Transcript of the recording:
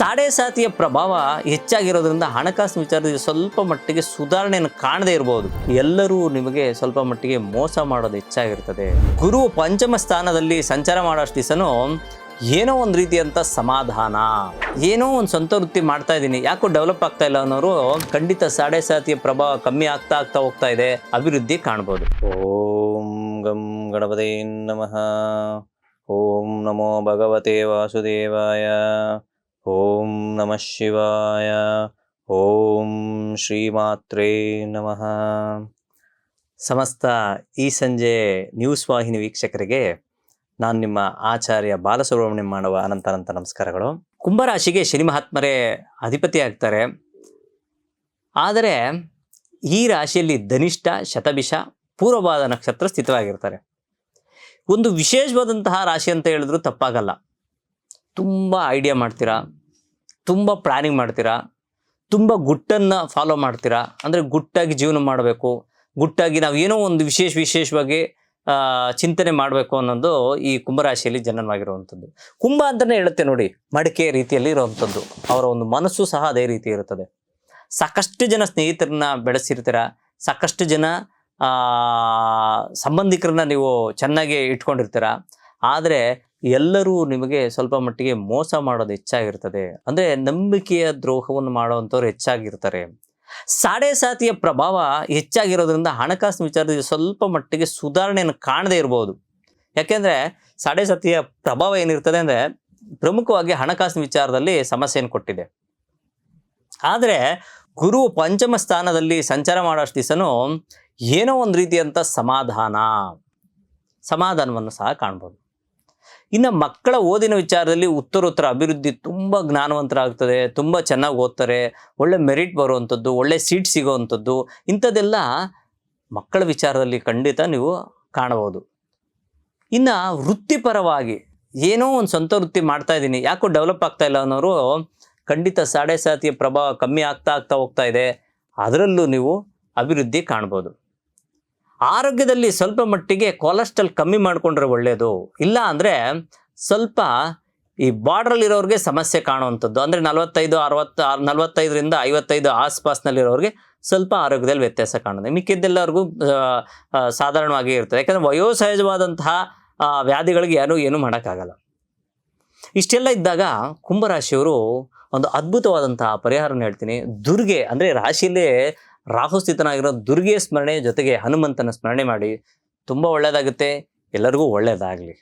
ಸಾಡೆ ಸಾತಿಯ ಪ್ರಭಾವ ಹೆಚ್ಚಾಗಿರೋದ್ರಿಂದ ಹಣಕಾಸು ವಿಚಾರದಲ್ಲಿ ಸ್ವಲ್ಪ ಮಟ್ಟಿಗೆ ಸುಧಾರಣೆಯನ್ನು ಕಾಣದೇ ಇರಬಹುದು ಎಲ್ಲರೂ ನಿಮಗೆ ಸ್ವಲ್ಪ ಮಟ್ಟಿಗೆ ಮೋಸ ಮಾಡೋದು ಹೆಚ್ಚಾಗಿರ್ತದೆ. ಗುರು ಪಂಚಮ ಸ್ಥಾನದಲ್ಲಿ ಸಂಚಾರ ಮಾಡೋಷ್ಟು ದಿವಸನೂ ಏನೋ ಒಂದು ರೀತಿಯಂಥ ಸಮಾಧಾನ. ಏನೋ ಒಂದು ಸ್ವಂತ ವೃತ್ತಿ ಮಾಡ್ತಾ ಇದ್ದೀನಿ. ಯಾಕೋ ಡೆವಲಪ್ ಆಗ್ತಾ ಇಲ್ಲ ಅನ್ನೋರು ಖಂಡಿತ ಸಾಡೆ ಸಾತಿಯ ಪ್ರಭಾವ ಕಮ್ಮಿ ಆಗ್ತಾ ಆಗ್ತಾ ಹೋಗ್ತಾ ಇದೆ. ಅಭಿವೃದ್ಧಿ ಕಾಣ್ಬೋದು. ಓಂ ಗಂ ಗಣಪತಿ ನಮಃ. ಓಂ ನಮೋ ಭಗವತೆ ವಾಸುದೇವಾಯ. ಓಂ ನಮಃ ಶಿವಾಯ, ಓಂ ಶ್ರೀಮಾತ್ರೇ ನಮಃ. ಸಮಸ್ತ ಈ ಸಂಜೆ ನ್ಯೂಸ್ ವಾಹಿನಿ ವೀಕ್ಷಕರಿಗೆ ನಾನು ನಿಮ್ಮ ಆಚಾರ್ಯ ಬಾಲಸುಬ್ರಹ್ಮಣ್ಯ ಮಾಡುವ ಅನಂತ ಅನಂತ ನಮಸ್ಕಾರಗಳು. ಕುಂಭರಾಶಿಗೆ ಶನಿ ಮಹಾತ್ಮರೇ ಅಧಿಪತಿ ಆಗ್ತಾರೆ ಆದರೆ ಈ ರಾಶಿಯಲ್ಲಿ ಧನಿಷ್ಠ, ಶತಭಿಷ, ಪೂರ್ವಭಾದ ನಕ್ಷತ್ರ ಸ್ಥಿತವಾಗಿರ್ತಾರೆ. ಒಂದು ವಿಶೇಷವಾದಂತಹ ರಾಶಿ ಅಂತ ಹೇಳಿದ್ರು ತಪ್ಪಾಗಲ್ಲ. ತುಂಬ ಐಡಿಯಾ ಮಾಡ್ತೀರಾ? ತುಂಬ ಪ್ಲಾನಿಂಗ್ ಮಾಡ್ತೀರಾ? ತುಂಬ ಗುಟ್ಟನ್ನು ಫಾಲೋ ಮಾಡ್ತೀರಾ? ಅಂದರೆ ಗುಟ್ಟಾಗಿ ಜೀವನ ಮಾಡಬೇಕು, ಗುಟ್ಟಾಗಿ ನಾವು ಏನೋ ಒಂದು ವಿಶೇಷ ವಿಶೇಷವಾಗಿ ಚಿಂತನೆ ಮಾಡಬೇಕು ಅನ್ನೋದು ಈ ಕುಂಭರಾಶಿಯಲ್ಲಿ ಜನನವಾಗಿರುವಂಥದ್ದು. ಕುಂಭ ಅಂತಲೇ ಹೇಳುತ್ತೆ ನೋಡಿ, ಮಡಿಕೆ ರೀತಿಯಲ್ಲಿ ಇರುವಂಥದ್ದು. ಅವರ ಒಂದು ಮನಸ್ಸು ಸಹ ಅದೇ ರೀತಿ ಇರುತ್ತದೆ. ಸಾಕಷ್ಟು ಜನ ಸ್ನೇಹಿತರನ್ನ ಬೆಳೆಸಿರ್ತೀರ? ಸಾಕಷ್ಟು ಜನ ಸಂಬಂಧಿಕರನ್ನ ನೀವು ಚೆನ್ನಾಗಿ ಇಟ್ಕೊಂಡಿರ್ತೀರ? ಆದರೆ ಎಲ್ಲರೂ ನಿಮಗೆ ಸ್ವಲ್ಪ ಮಟ್ಟಿಗೆ ಮೋಸ ಮಾಡೋದು ಹೆಚ್ಚಾಗಿರ್ತದೆ. ಅಂದರೆ ನಂಬಿಕೆಯ ದ್ರೋಹವನ್ನು ಮಾಡುವಂಥವ್ರು ಹೆಚ್ಚಾಗಿರ್ತಾರೆ. ಸಾಡೆ ಸಾತಿಯ ಪ್ರಭಾವ ಹೆಚ್ಚಾಗಿರೋದ್ರಿಂದ ಹಣಕಾಸಿನ ವಿಚಾರದಲ್ಲಿ ಸ್ವಲ್ಪ ಮಟ್ಟಿಗೆ ಸುಧಾರಣೆಯನ್ನು ಕಾಣದೇ ಇರ್ಬೋದು. ಯಾಕೆಂದರೆ ಸಾಡೆ ಸಾತಿಯ ಪ್ರಭಾವ ಏನಿರ್ತದೆ ಅಂದರೆ ಪ್ರಮುಖವಾಗಿ ಹಣಕಾಸಿನ ವಿಚಾರದಲ್ಲಿ ಸಮಸ್ಯೆಯನ್ನು ಕೊಟ್ಟಿದೆ. ಆದರೆ ಗುರು ಪಂಚಮ ಸ್ಥಾನದಲ್ಲಿ ಸಂಚಾರ ಮಾಡೋಷ್ಟು ದಿವಸನೂ ಏನೋ ಒಂದು ರೀತಿಯಂಥ ಸಮಾಧಾನ. ಸಮಾಧಾನವನ್ನು ಸಹ ಕಾಣ್ಬೋದು. ಇನ್ನು ಮಕ್ಕಳ ಓದಿನ ವಿಚಾರದಲ್ಲಿ ಉತ್ತರೋತ್ತರ ಅಭಿವೃದ್ಧಿ ತುಂಬ ಜ್ಞಾನವಂತರಾಗ್ತದೆ, ತುಂಬ ಚೆನ್ನಾಗಿ ಓದ್ತಾರೆ, ಒಳ್ಳೆ ಮೆರಿಟ್ ಬರುವಂಥದ್ದು, ಒಳ್ಳೆ ಸೀಟ್ ಸಿಗೋವಂಥದ್ದು ಇಂಥದ್ದೆಲ್ಲ ಮಕ್ಕಳ ವಿಚಾರದಲ್ಲಿ ಖಂಡಿತ ನೀವು ಕಾಣಬಹುದು. ಇನ್ನು ವೃತ್ತಿಪರವಾಗಿ ಏನೋ ಒಂದು ಸ್ವಂತ ವೃತ್ತಿ ಮಾಡ್ತಾ ಇದ್ದೀನಿ, ಯಾಕೋ ಡೆವಲಪ್ ಆಗ್ತಾ ಇಲ್ಲ ಅನ್ನೋರು ಖಂಡಿತ ಸಾಡೆ ಸಾತಿಯ ಪ್ರಭಾವ ಕಮ್ಮಿ ಆಗ್ತಾ ಆಗ್ತಾ ಹೋಗ್ತಾ ಇದೆ, ಅದರಲ್ಲೂ ನೀವು ಅಭಿವೃದ್ಧಿ ಕಾಣ್ಬೋದು. ಆರೋಗ್ಯದಲ್ಲಿ ಸ್ವಲ್ಪ ಮಟ್ಟಿಗೆ ಕೊಲೆಸ್ಟ್ರಾಲ್ ಕಮ್ಮಿ ಮಾಡಿಕೊಂಡ್ರೆ ಒಳ್ಳೆಯದು ಇಲ್ಲ ಅಂದರೆ ಸ್ವಲ್ಪ ಈ ಬಾರ್ಡ್ರಲ್ಲಿರೋರಿಗೆ ಸಮಸ್ಯೆ ಕಾಣುವಂಥದ್ದು. ಅಂದರೆ ನಲವತ್ತೈದು, ಅರವತ್ತು ನಲವತ್ತೈದರಿಂದ ಐವತ್ತೈದು ಆಸ್ಪಾಸ್ನಲ್ಲಿರೋರಿಗೆ ಸ್ವಲ್ಪ ಆರೋಗ್ಯದಲ್ಲಿ ವ್ಯತ್ಯಾಸ ಕಾಣುತ್ತೆ. ಮಿಕ್ಕಿದ್ದೆಲ್ಲರಿಗೂ ಸಾಧಾರಣವಾಗಿ ಇರ್ತದೆ. ಯಾಕಂದರೆ ವಯೋಸಹಜವಾದಂತಹ ವ್ಯಾಧಿಗಳಿಗೆ ಯಾರೂ ಏನೂ ಮಾಡೋಕ್ಕಾಗಲ್ಲ. ಇಷ್ಟೆಲ್ಲ ಇದ್ದಾಗ ಕುಂಭರಾಶಿಯವರು ಒಂದು ಅದ್ಭುತವಾದಂತಹ ಪರಿಹಾರನ ಹೇಳ್ತೀನಿ. ದುರ್ಗೆ ಅಂದರೆ ರಾಶಿಯಲ್ಲೇ ರಾಹುಸ್ಥಿತನಾಗಿರೋ ದುರ್ಗೆಯ ಸ್ಮರಣೆ ಜೊತೆಗೆ ಹನುಮಂತನ ಸ್ಮರಣೆ ಮಾಡಿ ತುಂಬ ಒಳ್ಳೆಯದಾಗುತ್ತೆ ಎಲ್ಲರಿಗೂ ಒಳ್ಳೆಯದಾಗಲಿ